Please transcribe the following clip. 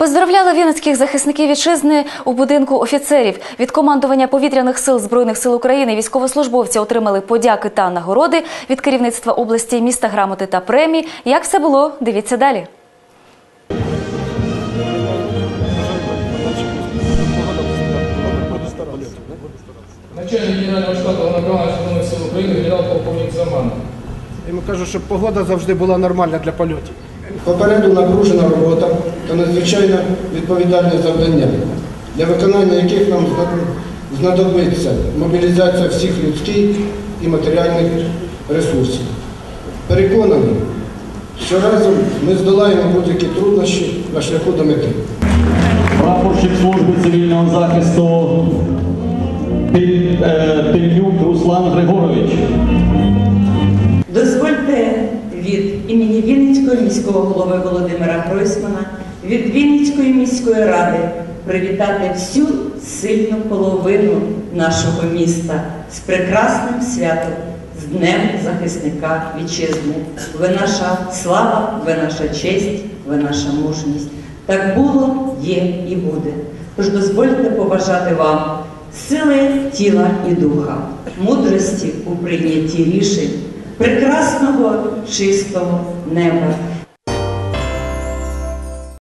Поздравляли вінницьких захисників вітчизни у будинку офіцерів. Від командування повітряних сил збройних сил України військовослужбовці отримали подяки та нагороди від керівництва області, міста грамоти та премії. Як все було? Дивіться далі. Начальник Генерального штабу Головного Збройних сил України генерал-полковник Заман. Йому кажу, щоб погода завжди була нормальна для польотів. Попереду напружена робота та надзвичайно відповідальне завдання, для виконання яких нам знадобиться мобілізація всіх людських і матеріальних ресурсів. Переконаний, що разом ми здолаємо будь-які труднощі на шляху до мети. прапорщик служби цивільного захисту Піль- е, Руслан Григорович. Вінницького міського голови Володимира Гройсмана, від Вінницької міської ради привітати всю сильну половину нашого міста з прекрасним святом, з Днем захисника вітчизни. Ви наша слава, ви наша честь, ви наша мужність. Так було, є і буде. Тож дозвольте побажати вам сили тіла і духа, мудрості у прийнятті рішень, прекрасного чистого неба